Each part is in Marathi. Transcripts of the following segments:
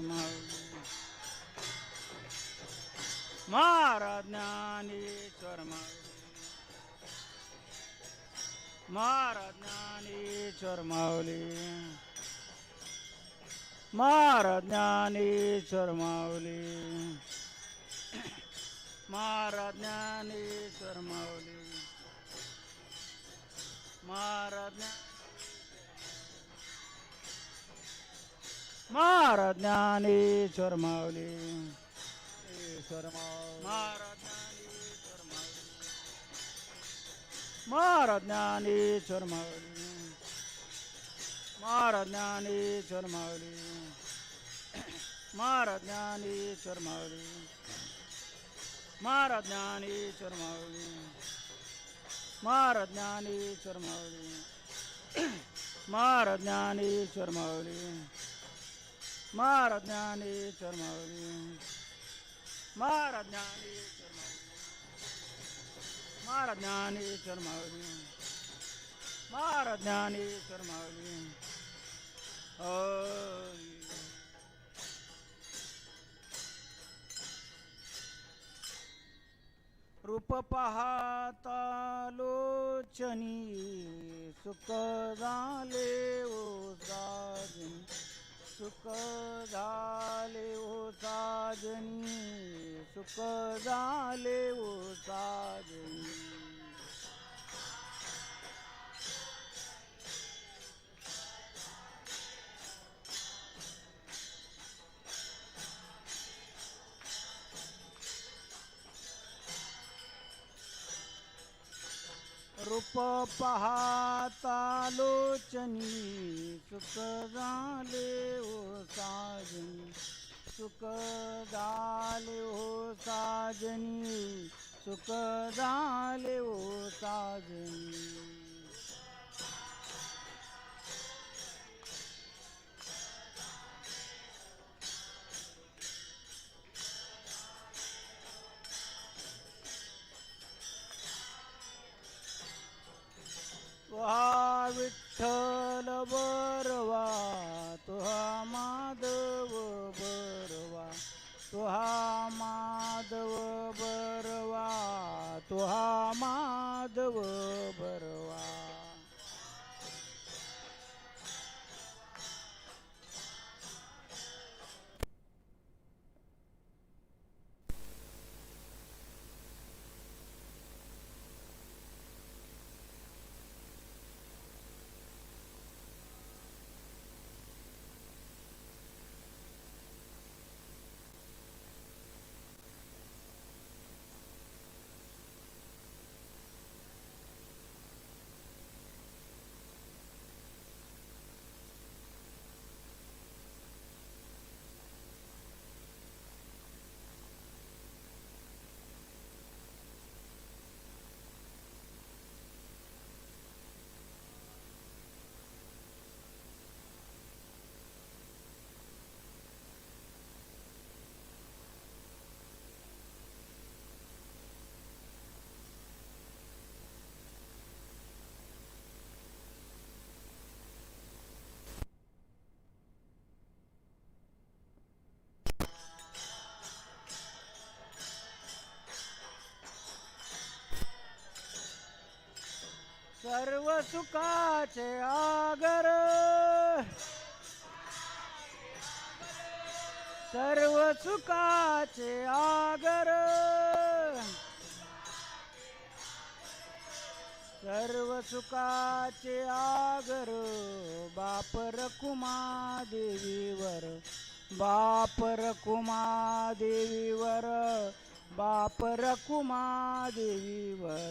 ज्ञानेश्वर महाराज ज्ञानेश्वर महाराज ज्ञानेश्वर माऊली महाराज ज्ञानेश्वर माऊली महाराज ज्ञानेश्वर माऊली महाराज ज्ञान महाराज ज्ञानेश्वर माऊली. ईश्वर महाराज ज्ञानेश्वर माऊली. महाराज ज्ञानेश्वर माऊली. महाराज ज्ञानेश्वर माऊली. महाराज ज्ञानेश्वर माऊली. महाराज ज्ञानेश्वर माऊली. महाराज ज्ञानेश्वर माऊली. महाराज ज्ञानेश्वर माऊली. महाराज ज्ञानेश्वर माऊली महाराज ज्ञानेश्वर माऊली महाराज ज्ञानेश्वर माऊली महाराज ज्ञानेश्वर माऊली रूप पाहता लोचनी सुख झाले ओ साजनी सुख झाले ओ साजनी सुख झाले ओ रूप पाहता लोचनी सुख झाले ओ साजनी सुख झाले ओ साजनी सुख झाले ओ साजनी. सुखाचे आगर. सर्व सुखाचे आगर. सर्व सुखाचे आगर बापर कुमादेवीवर. बापर कुमादेवीवर बापर कुमा देवीवर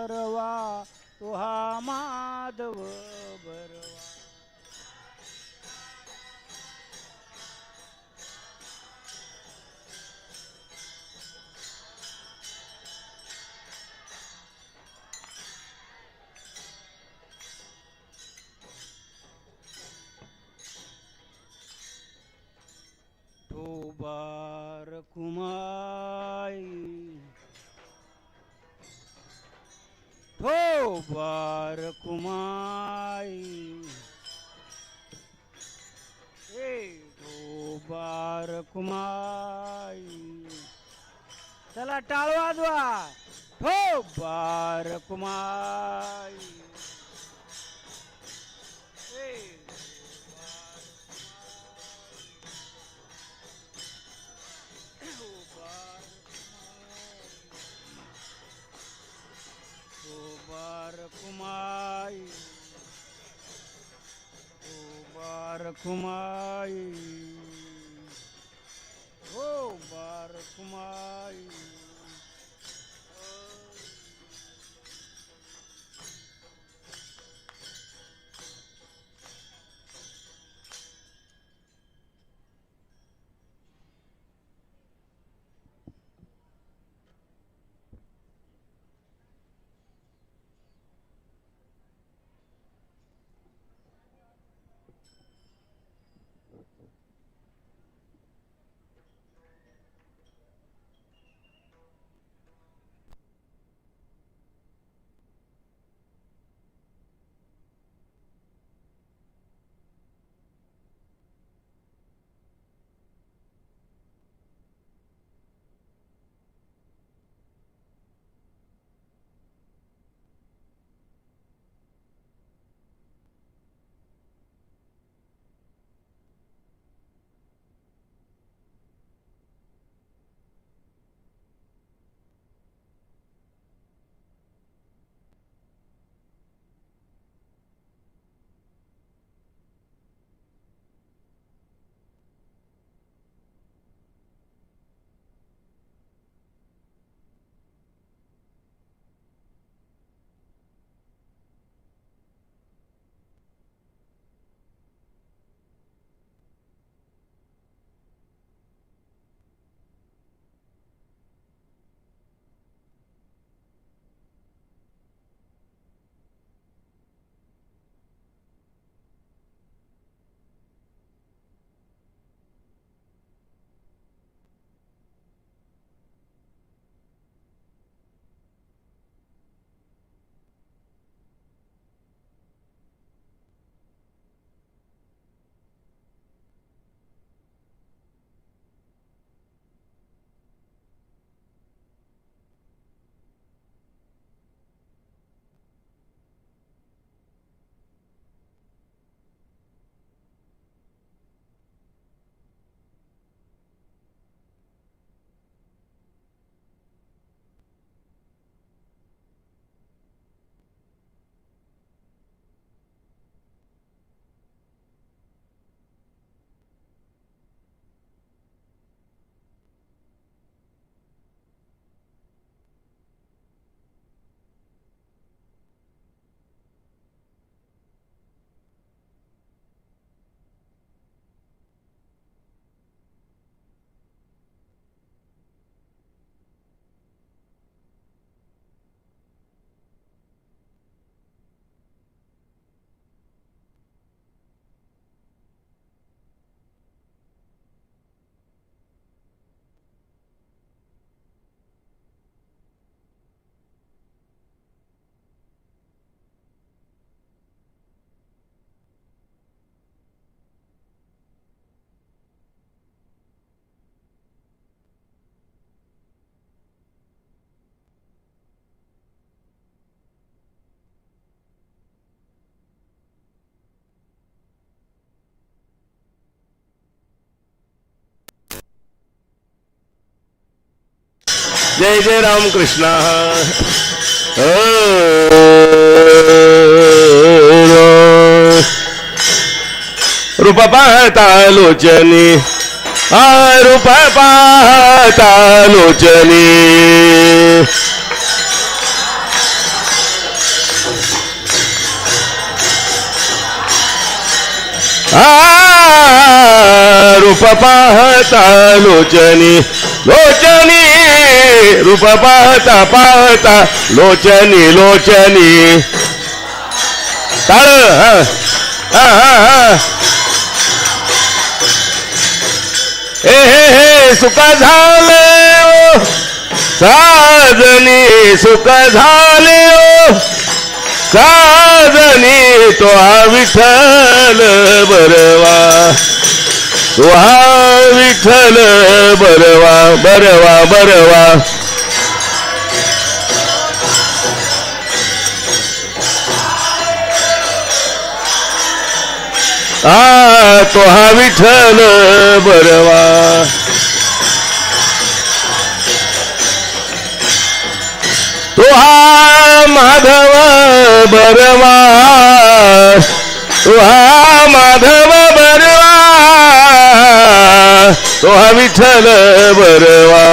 बरवा तो हा माधव बरवा ठोबार हो, ठोबार कुमाई. ए हो, ठोबार कुमाई. चला टाळ वाजवा ठोबार हो, कुमाई. बार कुमाई ओ बार जय जय राम कृष्ण रूप पाहता लोचनी आ रूप पाहता लोचनी आ, रूप पाहता लोचनी लोचनी रूप पाहता पाहता लोचनी लोचनी. टाळ हा हा हा हे. हे हे झाले ओ साजनी सुख झाले ओ साजनी तो हा विठ्ठल बरवा. तो विठ्ठल बरवा बरवा बरवा. आ तो हा विठ्ठल बरवा. तो हा माधव बरवा. तो हा माधव तो हा विठ्ठल बरवा.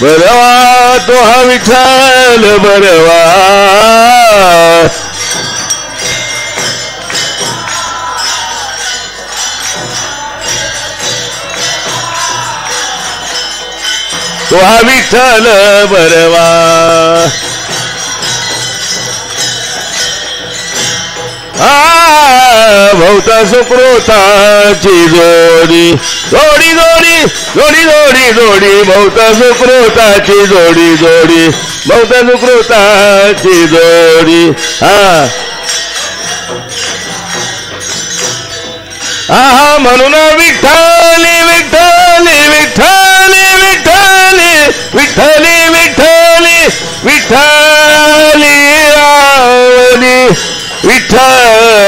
बरवा तो हा विठ्ठल बरवा. तो हा विठ्ठल बरवा. आ भौत सुकृताची जोडी जोडी जोडी जोडी जोडी जोडी भौत सुकृताची जोडी जोडी भौत सुकृताची जोडी हा। आहा म्हणून विठ्ठली विठ्ठली विठ्ठली विठ्ठली विठ्ठली विठ्ठली विठ्ठली आवनी विठ्ठल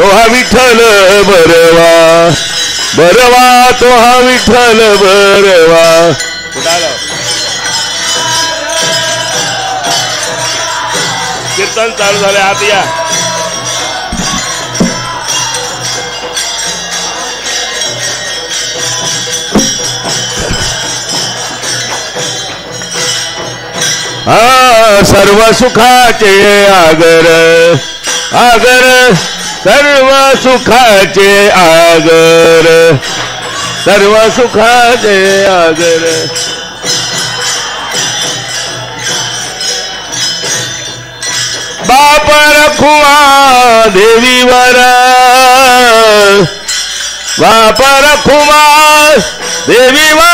तो हा विठ्ठल बरवा. बरवा तो हा विठ्ठल बरवा. कीर्तन चालू झाले आत या. सर्व सुखाचे आगर आगर सर्व सुखाचे आगर. सर्व सुखाचे आगर. बाप रखुआ देवीवर. बाप रखुमा देवीवर.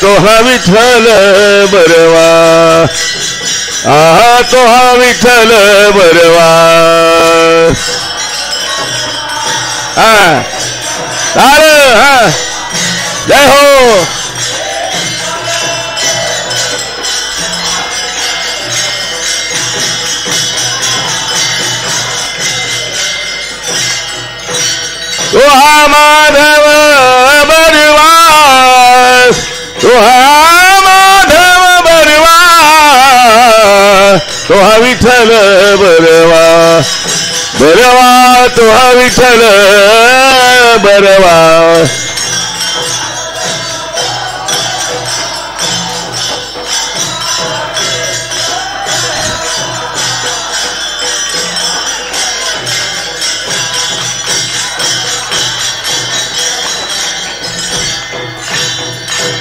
तो हा विठ्ठल बरवा. आहा तो हा विठ्ठल बरवा हा. जय हो. तो हा विठ्ठल बरवा. बरवा तो हा विठ्ठल बरवा.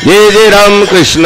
जय जय राम कृष्ण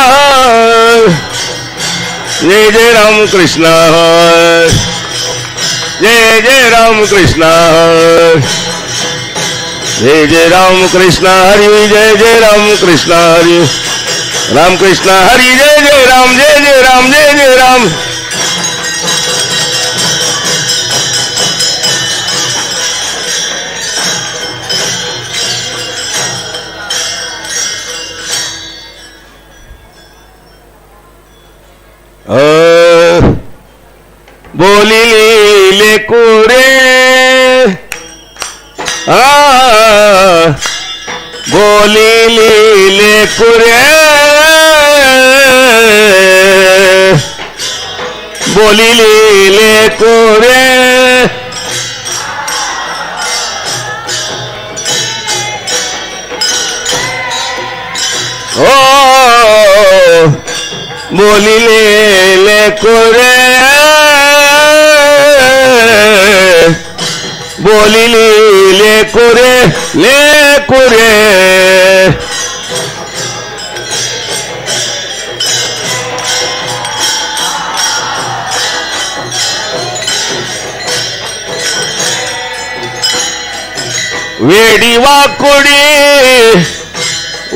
जय जय राम कृष्ण जय जय राम कृष्ण जय जय राम कृष्ण हरी जय जय राम कृष्ण हरी। राम कृष्ण हरी जय जय राम जय जय राम जय जय राम। বলিলে করে বলিলে করে বলিলে করে बोलिले ले कोरे। बोलिले ले कोरे ले कोरे। वेडी वाकुडी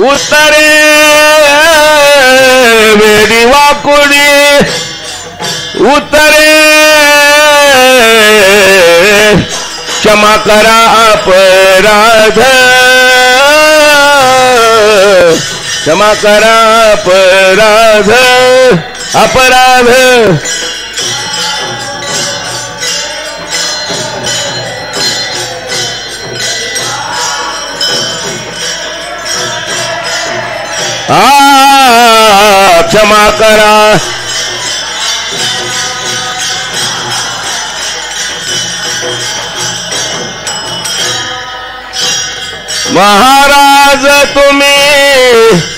उतरे। वेडी वाकुडी उत्तरे क्षमा करा अपराध। क्षमा करा अपराध। अपराध। आ क्षमा करा. महाराज तुम्ही